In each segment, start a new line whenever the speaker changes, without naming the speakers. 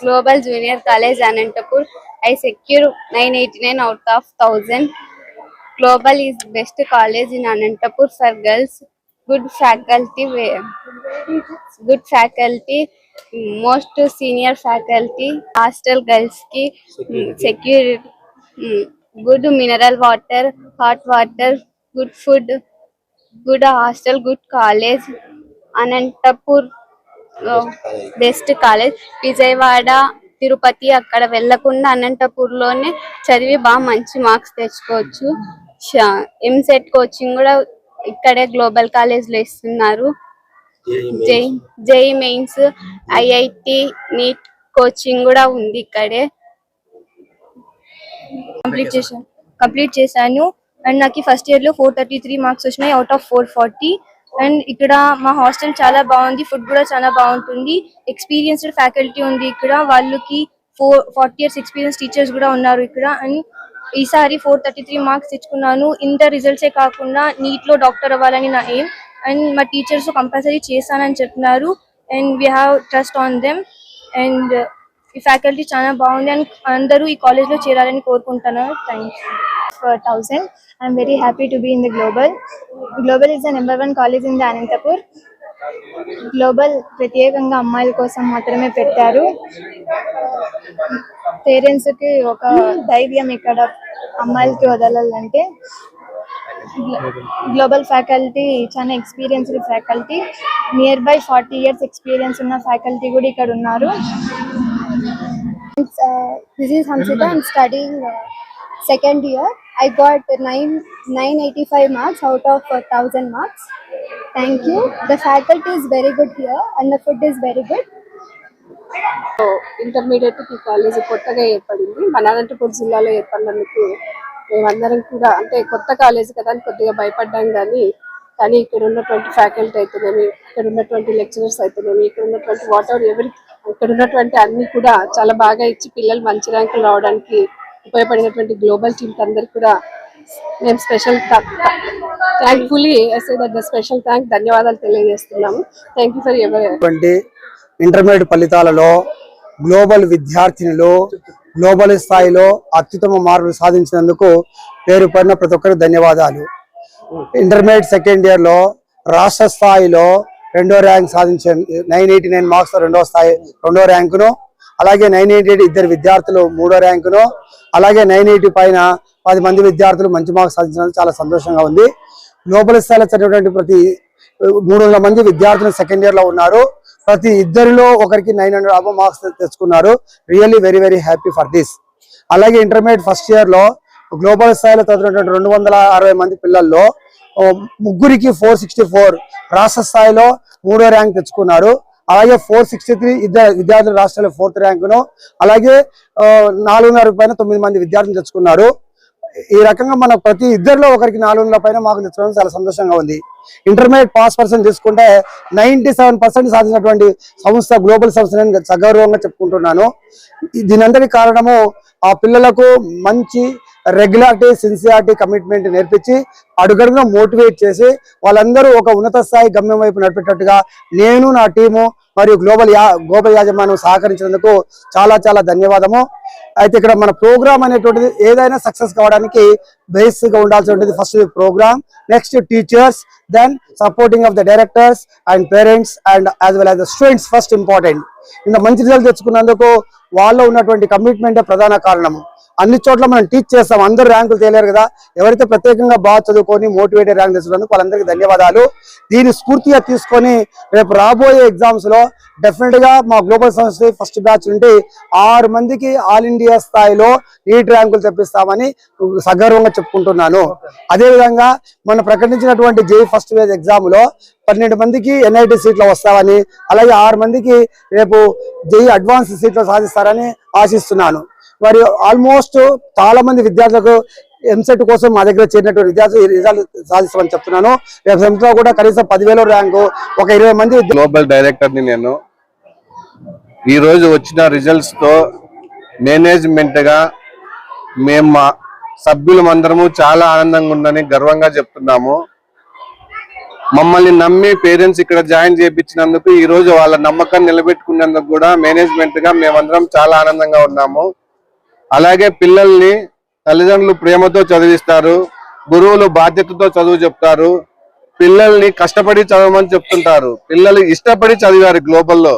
Global Junior College Anantapur. I secure 989 out of 1000. Global is best college in Anantapur for girls. Good faculty, good faculty, most senior faculty. Hostel girls ki security, good mineral water, hot water, good food, good hostel, good college. Anantapur best college Vijayawada Tirupati అక్కడ వెళ్ళకుండా అనంతపూర్లోనే చదివి బాగా మంచి marks తెచ్చుకోవచ్చు. EAMCET coaching కూడా ఇక్కడే global కాలేజ్లో ఇస్తున్నారు. జై జై మెయిన్స్ ఐఐటి నీట్ కోచింగ్ కూడా ఉంది ఇక్కడే.
కంప్లీట్ చేశాను. కంప్లీట్ చేశాను. అండ్ నాకు ఫస్ట్ ఇయర్లో ఫోర్ థర్టీ త్రీ మార్క్స్ వచ్చినాయి. Out of four forty and ఇక్కడ మా హాస్టల్ చాలా బాగుంది ఫుడ్ కూడా చాలా బాగుంటుంది. ఎక్స్పీరియన్స్డ్ ఫ్యాకల్టీ ఉంది ఇక్కడ. వాళ్ళకి four forty years experience teachers కూడా ఉన్నారు ఇక్కడ. అండ్ ఈసారి ఫోర్ థర్టీ త్రీ మార్క్స్ తెచ్చుకున్నాను. ఇంటర్ రిజల్ట్సే కాకుండా నీట్లో డాక్టర్ అవ్వాలని నా ఎయిమ్ అండ్ మా టీచర్స్ కంపల్సరీ చేస్తానని చెప్తున్నారు and we have trust on them and ఈ ఫ్యాకల్టీ చాలా బాగుంది. అండ్ అందరూ ఈ కాలేజ్లో చేరాలని కోరుకుంటున్నాను. Thank you
for 1000. I'm very happy to be in the Global. Global is the number one college in the Anantapur. Global ప్రత్యేకంగా అమ్మాయిల కోసం మాత్రమే పెట్టారు పేరెంట్స్కి ఒక ధైర్యం ఇక్కడ అమ్మాయిలకి వదలాలంటే గ్లోబల్ ఫ్యాకల్టీ చాలా experienced faculty near by forty years experience ఉన్న ఫ్యాకల్టీ కూడా ఇక్కడ ఉన్నారు this is Hamsitha and study second year i got 9 985 marks out of uh, 1000 marks. Thank you. The faculty is very good here and the food is very good.
Intermediate ఈ college కొత్తగా ఏర్పడింది. మన అనంతపురం జిల్లాలో ఏర్పడినందుకు మేమందరం కూడా అంటే కొత్త కాలేజ్ కదా అని కొద్దిగా భయపడ్డాం కానీ కానీ ఇక్కడ ఉన్నటువంటి ఫ్యాకల్టీ అయితేనేమి ఇక్కడ ఉన్నటువంటి లెక్చరర్స్ అయితేనేమి ఇక్కడ ఉన్నటువంటి వాట్ ఎవర్ ఎవరి ఇక్కడ ఉన్నటువంటి అన్ని కూడా చాలా బాగా ఇచ్చి పిల్లలు మంచి ర్యాంకులు రావడానికి ఉపయోగపడినటువంటి గ్లోబల్ టీమ్ అందరికి కూడా మేము స్పెషల్ థ్యాంక్ఫుల్లీ ఎస్ఐ ద స్పెషల్ థ్యాంక్ ధన్యవాదాలు తెలియజేస్తున్నాము. థ్యాంక్ యూ ఫర్ ఎవరి
ఇంటర్మీడియట్ ఫలితాలలో గ్లోబల్ విద్యార్థినులు గ్లోబల్ స్థాయిలో అత్యుత్తమ మార్కులు సాధించినందుకు పేరు పడిన ప్రతి ఒక్కరికి ధన్యవాదాలు. ఇంటర్మీడియట్ సెకండ్ ఇయర్లో రాష్ట్ర స్థాయిలో రెండో ర్యాంక్ సాధించిన నైన్ ఎయిటీ నైన్ మార్క్స్ రెండో స్థాయి రెండో ర్యాంకును అలాగే నైన్ ఎయిటీ ఎయిట్ ఇద్దరు విద్యార్థులు మూడో ర్యాంకును అలాగే నైన్ ఎయిటీ పైన పది మంది విద్యార్థులు మంచి మార్క్స్ సాధించడం చాలా సంతోషంగా ఉంది. గ్లోబల్ స్థాయిలో చదివినటువంటి ప్రతి మూడు వందల మంది విద్యార్థులు సెకండ్ ఇయర్లో ఉన్నారు. ప్రతి ఇద్దరిలో ఒకరికి నైన్ హండ్రెడ్ అబో మార్క్స్ తెచ్చుకున్నారు. Really very very happy for this. అలాగే ఇంటర్మీడియట్ ఫస్ట్ ఇయర్లో గ్లోబల్ స్థాయిలో చదివినటువంటి రెండు వందల అరవై మంది పిల్లల్లో ముగ్గురికి ఫోర్ సిక్స్టీ ఫోర్ రాష్ట్ర స్థాయిలో మూడో ర్యాంక్ తెచ్చుకున్నారు. అలాగే ఫోర్ సిక్స్టీ త్రీ ఇద్దరు విద్యార్థులు రాష్ట్రంలో ఫోర్త్ ర్యాంకును అలాగే నాలుగున్నర పైన తొమ్మిది మంది విద్యార్థులు తెచ్చుకున్నారు. ఈ రకంగా మన ప్రతి ఇద్దరిలో ఒకరికి నాలుగున్నర పైన మార్కులు తెచ్చుకోవడం చాలా సంతోషంగా ఉంది. ఇంటర్మీడియట్ పాస్ పర్సెంట్ తీసుకుంటే నైన్టీ సెవెన్ పర్సెంట్ సాధించినటువంటి సంస్థ గ్లోబల్ సంస్థ నేను సగౌరవంగా చెప్పుకుంటున్నాను. దీనంతటి కారణము ఆ పిల్లలకు మంచి రెగ్యులారిటీ సిన్సియారిటీ కమిట్మెంట్ నేర్పించి అడుగడుగున మోటివేట్ చేసి వాళ్ళందరూ ఒక ఉన్నత స్థాయి గమ్యం వైపు నడిపేటట్టుగా నేను నా టీము మరియు గ్లోబల్ యా గ్లోబల్ యాజమాన్యం సహకరించినందుకు చాలా చాలా ధన్యవాదము. అయితే ఇక్కడ మన ప్రోగ్రామ్ అనేటువంటిది ఏదైనా సక్సెస్ కావడానికి బేస్గా ఉండాల్సి ఉండాల్సి first program next teachers then supporting of the directors and parents and as well as the students first important ఇంత మంచి రిజల్ట్ తెచ్చుకున్నందుకు వాళ్ళలో ఉన్నటువంటి కమిట్మెంటే ప్రధాన కారణము అన్ని చోట్ల మనం టీచ్ చేస్తాం. అందరూ ర్యాంకులు తేలేరు కదా. ఎవరైతే ప్రత్యేకంగా బాగా చదువుకొని మోటివేటెడ్ ర్యాంక్ తెచ్చుకున్నందుకు వాళ్ళందరికీ ధన్యవాదాలు. దీన్ని స్ఫూర్తిగా తీసుకొని రేపు రాబోయే ఎగ్జామ్స్లో డెఫినెట్గా మా గ్లోబల్ సంస్థ ఫస్ట్ బ్యాచ్ నుండి ఆరు మందికి ఆల్ ఇండియా స్థాయిలో నీట్ ర్యాంకులు తెప్పిస్తామని సగర్వంగా చెప్పుకుంటున్నాను. అదేవిధంగా మనం ప్రకటించినటువంటి జేఈ ఫస్ట్ ఫేజ్ ఎగ్జామ్లో పన్నెండు మందికి ఎన్ఐటి సీట్లు వస్తామని అలాగే ఆరు మందికి రేపు జేఈ అడ్వాన్స్ సీట్లు సాధిస్తారని ఆశిస్తున్నాను. మరి ఆల్మోస్ట్ చాలా మంది విద్యార్థులకు ఎంసెట్ కోసం మా దగ్గర చేరినటువంటి విద్యార్థులు రిజల్ట్ సాధిస్తామని చెప్తున్నాను. రేపు సెంట్లో కూడా కనీసం పదివేల ర్యాంకు ఒక ఇరవై మంది
గ్లోబల్ డైరెక్టర్ని నేను ఈ రోజు వచ్చిన రిజల్ట్స్తో మేనేజ్మెంట్గా మేము సభ్యులమందరము చాలా ఆనందంగా ఉందని గర్వంగా చెప్తున్నాము. మమ్మల్ని నమ్మి పేరెంట్స్ ఇక్కడ జాయిన్ చేయించినందుకు ఈ రోజు వాళ్ళ నమ్మకాన్ని నిలబెట్టుకున్నందుకు కూడా మేనేజ్మెంట్గా మేమందరం చాలా ఆనందంగా ఉన్నాము. అలాగే పిల్లల్ని తల్లిదండ్రులు ప్రేమతో చదివిస్తారు గురువులు బాధ్యతతో చదువు చెప్తారు పిల్లల్ని కష్టపడి చదవమని చెప్తుంటారు. పిల్లలు ఇష్టపడి చదివారు గ్లోబల్లో.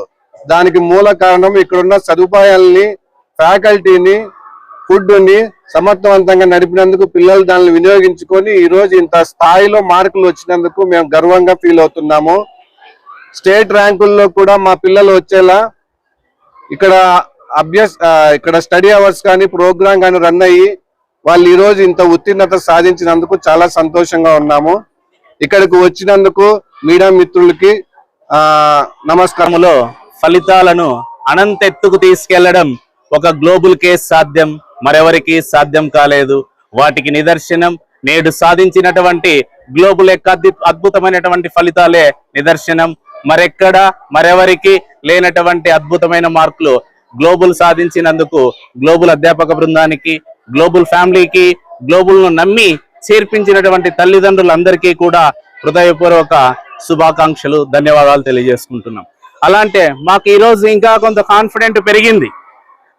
దానికి మూల కారణం ఇక్కడున్న సదుపాయాల్ని ఫ్యాకల్టీని ఫుడ్ని సమర్థవంతంగా నడిపినందుకు పిల్లలు దానిని వినియోగించుకొని ఈ రోజు ఇంత స్థాయిలో మార్కులు వచ్చినందుకు మేము గర్వంగా ఫీల్ అవుతున్నాము. స్టేట్ ర్యాంకుల్లో కూడా మా పిల్లలు వచ్చేలా ఇక్కడ అభ్యస్ ఇక్కడ స్టడీ అవర్స్ కానీ ప్రోగ్రామ్ కానీ రన్ అయ్యి వాళ్ళు ఈ రోజు ఇంత ఉత్తీర్ణత సాధించినందుకు చాలా సంతోషంగా ఉన్నాము. ఇక్కడికి వచ్చినందుకు మీడియా మిత్రులకి ఆ నమస్కారం
ఫలితాలను అనంతెత్తుకు తీసుకెళ్ళడం ఒక గ్లోబల్ కేస్ సాధ్యం. మరెవరికి సాధ్యం కాలేదు. వాటికి నిదర్శనం నేడు సాధించినటువంటి గ్లోబల్ యొక్క అద్భు- అద్భుతమైనటువంటి ఫలితాలే నిదర్శనం. మరెక్కడ మరెవరికి లేనటువంటి అద్భుతమైన మార్కులు గ్లోబల్ సాధించినందుకు గ్లోబల్ అధ్యాపక బృందానికి గ్లోబల్ ఫ్యామిలీకి గ్లోబల్ను నమ్మి చేర్పించినటువంటి తల్లిదండ్రులందరికీ కూడా హృదయపూర్వక శుభాకాంక్షలు ధన్యవాదాలు తెలియజేసుకుంటున్నాం. అలాంటే మాకు ఈరోజు ఇంకా కొంత కాన్ఫిడెంట్ పెరిగింది.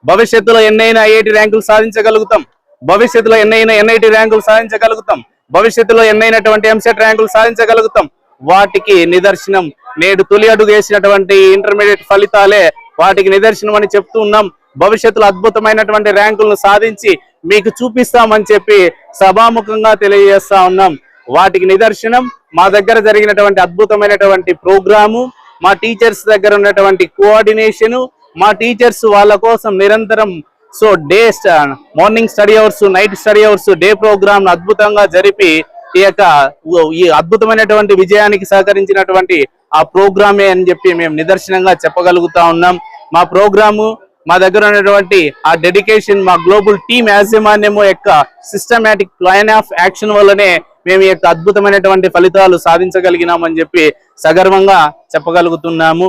భవిష్యత్తులో ఎన్నైనా ఐఐటి ర్యాంకులు సాధించగలుగుతాం. భవిష్యత్తులో ఎన్నైనా ఎన్ఐటి ర్యాంకులు సాధించగలుగుతాం. భవిష్యత్తులో ఎన్నైనటువంటి ఎంసెట్ ర్యాంకులు సాధించగలుగుతాం. వాటికి నిదర్శనం నేడు తొలి అడుగు వేసినటువంటి ఇంటర్మీడియట్ ఫలితాలే వాటికి నిదర్శనం అని చెప్తూ ఉన్నాం. భవిష్యత్తులో అద్భుతమైనటువంటి ర్యాంకులను సాధించి మీకు చూపిస్తామని చెప్పి సభాముఖంగా తెలియజేస్తా ఉన్నాం. వాటికి నిదర్శనం మా దగ్గర జరిగినటువంటి అద్భుతమైనటువంటి ప్రోగ్రాము మా టీచర్స్ దగ్గర ఉన్నటువంటి కోఆర్డినేషన్ మా టీచర్స్ వాళ్ళ కోసం నిరంతరం so day morning study hours night study hours day program అద్భుతంగా జరిపి ఈ యొక్క ఈ అద్భుతమైనటువంటి విజయానికి సహకరించినటువంటి ఆ ప్రోగ్రామే అని చెప్పి మేము నిదర్శనంగా చెప్పగలుగుతా ఉన్నాం. మా ప్రోగ్రాము మా దగ్గర ఉన్నటువంటి ఆ డెడికేషన్ మా గ్లోబల్ టీమ్ యాజమాన్యము యొక్క సిస్టమేటిక్ ప్లాన్ ఆఫ్ యాక్షన్ వల్లనే మేము ఈ యొక్క అద్భుతమైనటువంటి ఫలితాలు సాధించగలిగినామని చెప్పి సగర్వంగా చెప్పగలుగుతున్నాము.